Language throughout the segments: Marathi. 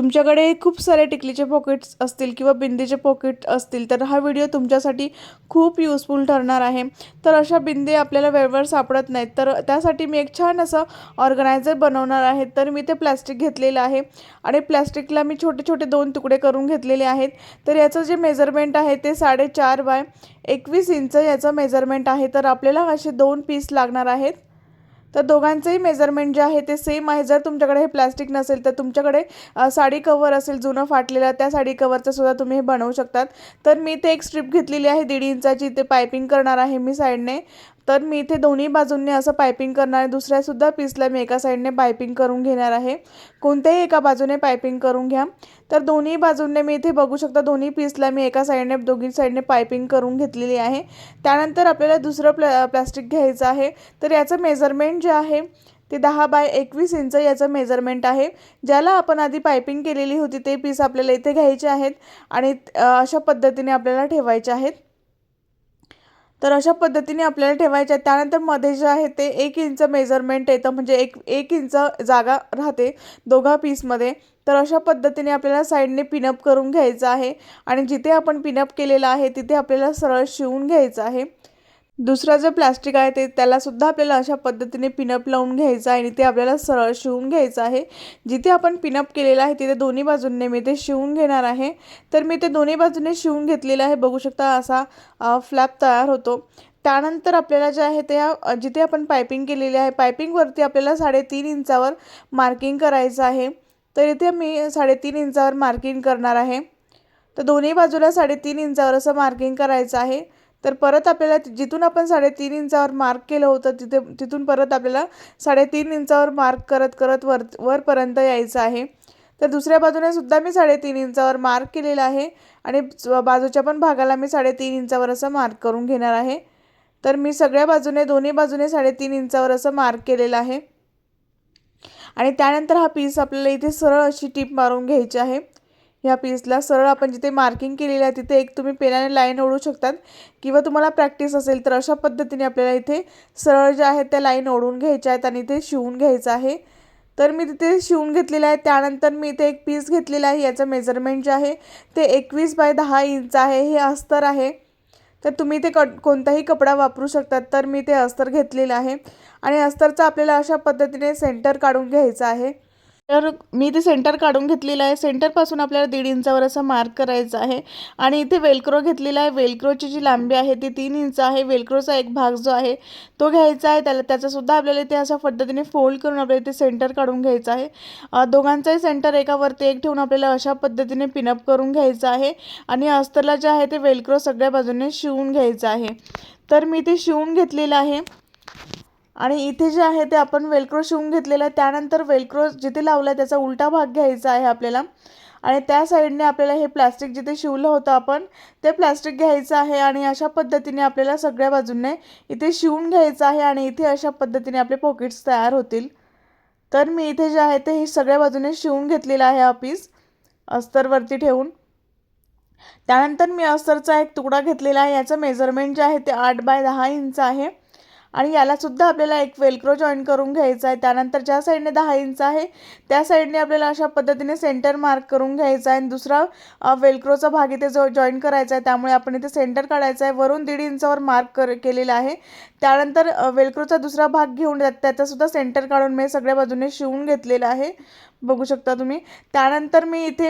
तुमच्याकडे खूप सारे टिकलीचे पॉकेट्स असतील किंवा बिंदीचे पॉकेट असतील तर हा व्हिडिओ तुमच्यासाठी खूप यूजफुल ठरणार आहे. तर अशा बिंदी आपल्याला वेळेवर सापडत नाहीत. तर त्यासाठी मी एक छान असं ऑर्गनायझर बनवणार आहे. तर मी ते प्लॅस्टिक घेतलेलं आहे आणि प्लॅस्टिकला मी छोटे छोटे दोन तुकडे करून घेतलेले आहेत. तर याचं जे मेजरमेंट आहे ते साडेचार बाय एकवीस इंच याचं मेजरमेंट आहे. तर आपल्याला असे दोन पीस लागणार आहेत. तर दोघांचंही मेजरमेंट जे आहे ते सेम आहे. जर तुमच्याकडे हे प्लॅस्टिक नसेल तर तुमच्याकडे साडी कवर असेल जुनं फाटलेलं त्या साडी कवरचं सुद्धा तुम्ही हे बनवू शकतात. तर मी ते एक स्ट्रीप घेतलेली आहे दीड इंचाची. इथे पायपिंग करणार आहे मी साईडने. तर मी इथे दोन्ही बाजूंनी असं पायपिंग करणार आहे. दुसऱ्यासुद्धा पीसला मी एका साईडने पायपिंग करून घेणार आहे. कोणत्याही एका बाजूने पायपिंग करून घ्या. तर दोन्ही बाजूंनी मी इथे बघू शकता दोन्ही पीसला मी एका साईडने दोघी साईडने पायपिंग करून घेतलेली आहे. त्यानंतर आपल्याला दुसरं प्ल प्लॅस्टिक घ्यायचं आहे. तर याचं मेजरमेंट जे आहे ते दहा बाय एकवीस इंच याचं मेजरमेंट आहे. ज्याला आपण आधी पायपिंग केलेली होती ते पीस आपल्याला इथे घ्यायचे आहेत आणि अशा पद्धतीने आपल्याला ठेवायचे आहेत. तर अशा पद्धतीने आपल्याला ठेवायचे आहे त्यानंतरमध्ये जे आहे ते एक इंच मेजरमेंट येतं. म्हणजे एक एक इंच जागा राहते दोघा पीसमध्ये तर अशा पद्धतीने आपल्याला साईडने पिनअप करून घ्यायचं आहे. आणि जिथे आपण पिनअप केलेलं आहे तिथे आपल्याला सरळ शिवून घ्यायचं आहे. दुसरं जे प्लॅस्टिक आहे ते त्यालासुद्धा आपल्याला अशा पद्धतीने पिनअप लावून घ्यायचं आहे आणि ते आपल्याला सरळ शिवून घ्यायचं आहे. जिथे आपण पिनअप केलेलं आहे तिथे दोन्ही बाजूंनी मी ते शिवून घेणार आहे. तर मी ते दोन्ही बाजूने शिवून घेतलेलं आहे. बघू शकता असा फ्लॅप तयार होतो. त्यानंतर आपल्याला जे आहे त्या जिथे आपण पायपिंग केलेली आहे पायपिंगवरती आपल्याला साडेतीन इंचावर मार्किंग करायचं आहे. तर इथे मी साडेतीन इंचावर मार्किंग करणार आहे. तर दोन्ही बाजूला साडेतीन इंचावर असं मार्किंग करायचं आहे. तर परत आपल्याला जिथून आपण साडेतीन इंचावर मार्क केलं होतं तिथे तिथून परत आपल्याला साडेतीन इंचावर मार्क करत करत वर वरपर्यंत यायचं आहे. तर दुसऱ्या बाजूने सुद्धा मी साडेतीन इंचावर मार्क केलेला आहे आणि बाजूच्या पण भागाला मी साडेतीन इंचावर असं मार्क करून घेणार आहे. तर मी सगळ्या बाजूने दोन्ही बाजूने साडेतीन इंचावर असं मार्क केलेलं आहे. आणि त्यानंतर हा पीस आपल्याला इथे सरळ अशी टीप मारून घ्यायची आहे. ह्या पीसला सरळ आपण जिथे मार्किंग केलेलं आहे तिथे एक तुम्ही पेनाने लाईन ओढू शकतात. किंवा तुम्हाला प्रॅक्टिस असेल तर अशा पद्धतीने आपल्याला इथे सरळ ज्या आहेत त्या लाईन ओढून घ्यायच्या आहेत आणि इथे शिवून घ्यायचं आहे. तर मी तिथे शिवून घेतलेलं आहे. त्यानंतर मी इथे एक पीस घेतलेला आहे. याचं मेजरमेंट जे आहे ते एकवीस बाय दहा इंच आहे. हे अस्तर आहे. तर तुम्ही ते क कोणताही कपडा वापरू शकतात. तर मी ते अस्तर घेतलेलं आहे. आणि अस्तरचं आपल्याला अशा पद्धतीने सेंटर काढून घ्यायचं आहे. तर मी ते सेंटर काढून घेतलेलं आहे. सेंटरपासून आपल्याला दीड इंचावर असं मार्क करायचं आहे. आणि इथे वेलक्रो घेतलेला आहे. वेलक्रोची जी लांबी आहे ती तीन इंच आहे. वेलक्रोचा एक भाग जो आहे तो घ्यायचा आहे. त्याला त्याचासुद्धा आपल्याला इथे अशा पद्धतीने फोल्ड करून आपल्याला इथे सेंटर काढून घ्यायचं आहे. दोघांचाही सेंटर एकावरती एक ठेवून आपल्याला अशा पद्धतीने पिनअप करून घ्यायचं आहे. आणि अस्तरला जे आहे ते वेलक्रो सगळ्या बाजूने शिवून घ्यायचं आहे. तर मी ते शिवून घेतलेलं आहे. आणि इथे जे आहे ते आपण वेलक्रो शिवून घेतलेलं आहे. त्यानंतर वेलक्रो जिथे लावला आहे त्याचा उलटा भाग घ्यायचा आहे आपल्याला. आणि त्या साईडने आपल्याला हे प्लास्टिक जिथे शिवलं होतं आपण ते प्लास्टिक घ्यायचं आहे आणि अशा पद्धतीने आपल्याला सगळ्या बाजूने इथे शिवून घ्यायचं आहे आणि इथे अशा पद्धतीने आपले पॉकेट्स तयार होतील. तर मी इथे जे आहे ते हे सगळ्या बाजूने शिवून घेतलेलं आहे हा पीस अस्तरवरती ठेवून. त्यानंतर मी अस्तरचा एक तुकडा घेतलेला आहे. याचं मेजरमेंट जे आहे ते आठ बाय दहा इंच आहे. आणि यालासुद्धा आपल्याला एक वेलक्रो जॉईन करून घ्यायचा आहे. त्यानंतर ज्या साईडने दहा इंच आहे त्या साईडने आपल्याला अशा पद्धतीने सेंटर मार्क करून घ्यायचा आहे. आणि दुसरा वेलक्रोचा भाग इथे जो जॉईन करायचा आहे त्यामुळे आपण इथे सेंटर काढायचा आहे. वरून दीड इंचावर मार्क कर केलेला आहे. त्यानंतर वेलक्रोचा दुसरा भाग घेऊन त्याचासुद्धा सेंटर काढून मी सगळ्या बाजूने शिवून घेतलेला आहे. बघू शकता तुम्ही. त्यानंतर मी इथे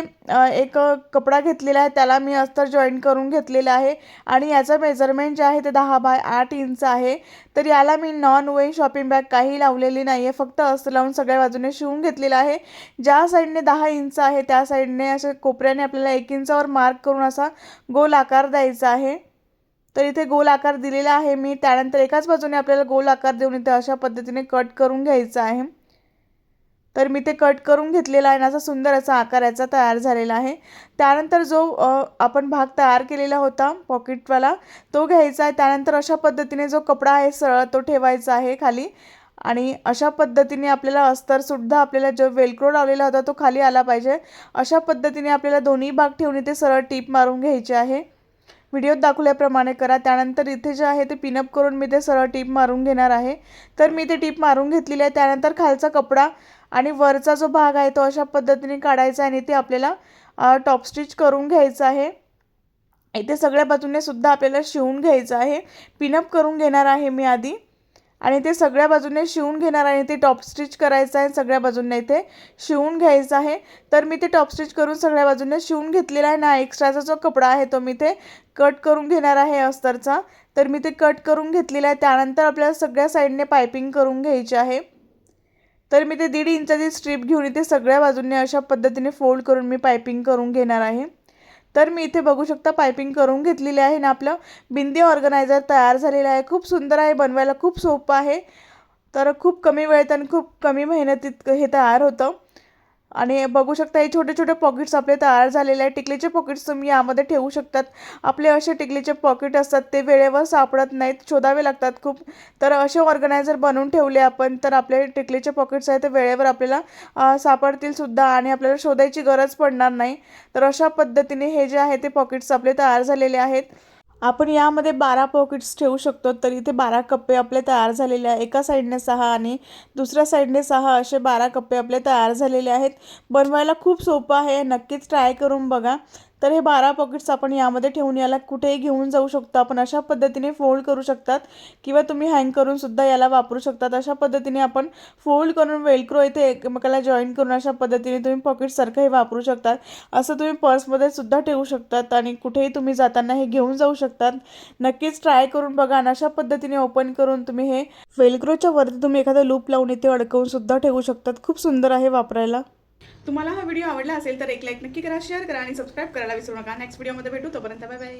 एक कपडा घेतलेला आहे. त्याला मी अस्तर जॉईन करून घेतलेला आहे. आणि याचं मेजरमेंट जे आहे ते दहा बाय आठ इंच आहे. तर याला मी नॉन वे शॉपिंग बॅग काही लावलेली नाही आहे फक्त अस्तर लावून सगळ्या बाजूने शिवून घेतलेलं आहे. ज्या साईडने दहा इंच आहे त्या साईडने असे कोपऱ्याने आपल्याला एक इंचावर मार्क करून असा गोल आकार द्यायचा आहे. तर इथे गोल आकार दिलेला आहे मी. त्यानंतर एकाच बाजूने आपल्याला गोल आकार देऊन इथे अशा पद्धतीने कट करून घ्यायचं आहे. तर मी ते कट करून घेतलेला आहे आणि असा सुंदर असा आकार याचा तयार झालेला आहे. त्यानंतर जो आपण भाग तयार केलेला होता पॉकेटवाला तो घ्यायचा आहे. त्यानंतर अशा पद्धतीने जो कपडा आहे सरळ तो ठेवायचा आहे खाली. आणि अशा पद्धतीने आपल्याला अस्तरसुद्धा आपल्याला जो वेलक्रो लावलेला होता तो खाली आला पाहिजे. अशा पद्धतीने आपल्याला दोन्ही भाग ठेवून ते सरळ टीप मारून घ्यायचे आहे. व्हिडिओत दाखवल्याप्रमाणे करा. त्यानंतर इथे जे आहे ते पिनअप करून मी ते सरळ टीप मारून घेणार आहे. तर मी ते टीप मारून घेतलेली आहे. त्यानंतर खालचा कपडा आणि वरचा जो भाग आहे तो अशा पद्धतीने काढायचा आहे आणि ते आपल्याला टॉप स्टिच करून घ्यायचं आहे. इथे सगळ्या बाजूने सुद्धा आपल्याला शिवून घ्यायचं आहे. पिनअप करून घेणार आहे मी आधी. आणि ते सगळ्या बाजूने शिवून घेणार आहे. ते टॉप स्टिच करायचं आहे सगळ्या बाजूने इथे शिवून घ्यायचं आहे. तर मी ते टॉप स्टिच करून सगळ्या बाजूने शिवून घेतलेला आहे. ना एक्स्ट्राचा जो कपडा आहे तो मी ते कट करून घेणार आहे अस्तरचा. तर मी ते कट करून घेतलेला आहे. त्यानंतर आपल्याला सगळ्या साईडने पायपिंग करून घ्यायची आहे. तर मी ते दीड इंचाची स्ट्रीप घेऊन इथे सगळ्या बाजूने अशा पद्धतीने फोल्ड करून मी पायपिंग करून घेणार आहे. तर मी इथे बघू शकता पायपिंग करून घेतलेली आहे ना आपलं बिंदी ऑर्गनायझर तयार झालेलं आहे. खूप सुंदर आहे बनवायला खूप सोपं आहे. तर खूप कमी वेळेत आणि खूप कमी मेहनतीत हे तयार होतं. आणि बघू शकता हे छोटे छोटे पॉकेट्स आपले तयार झालेले आहे टिकलीचे पॉकेट्स तुम्ही यामध्ये ठेवू शकतात. आपले असे टिकलीचे पॉकेट असतात ते वेळेवर सापडत नाहीत शोधावे लागतात खूप. तर असे ऑर्गनायझर बनवून ठेवले आपण तर आपले टिकलीचे पॉकेट्स आहे ते वेळेवर आपल्याला सापडतीलसुद्धा सापडतील सुद्धा आणि आपल्याला शोधायची गरज पडणार नाही. तर अशा पद्धतीने हे जे आहे ते पॉकेट्स आपले तयार झालेले आहेत. आपण यामध्ये बारा पॉकेट्स ठेवू शकतो तर इथे बारा कप्पे आपले तयार झालेले आहे एका साईडने सहा आणि दुसऱ्या साईडने सहा असे बारा कप्पे आपले तयार झालेले आहेत. बनवायला खूप सोपं आहे. नक्कीच ट्राय करून बघा. तर हे बारा पॉकेट्स आपण यामध्ये ठेवून याला कुठेही घेऊन जाऊ शकतो. आपण अशा पद्धतीने फोल्ड करू शकतात किंवा तुम्ही हँग करूनसुद्धा याला वापरू शकतात. अशा पद्धतीने आपण फोल्ड करून वेलक्रो इथे एकमेकाला जॉईन करून अशा पद्धतीने तुम्ही पॉकेटसारखं हे वापरू शकतात. असं तुम्ही पर्समध्ये सुद्धा ठेवू शकतात आणि कुठेही तुम्ही जाताना हे घेऊन जाऊ शकतात. नक्कीच ट्राय करून बघा आणि अशा पद्धतीने ओपन करून तुम्ही हे वेलक्रोच्या वरती तुम्ही एखादा लूप लावून इथे अडकवून सुद्धा ठेवू शकतात. खूप सुंदर आहे वापरायला. तुम्हाला हा व्हिडिओ आवडला असेल तर एक लाईक नक्की करा शेअर करा आणि सबस्क्राईब करायला विसरू नका. नेक्स्ट व्हिडिओमध्ये भेटू. तोपर्यंत बाय बाय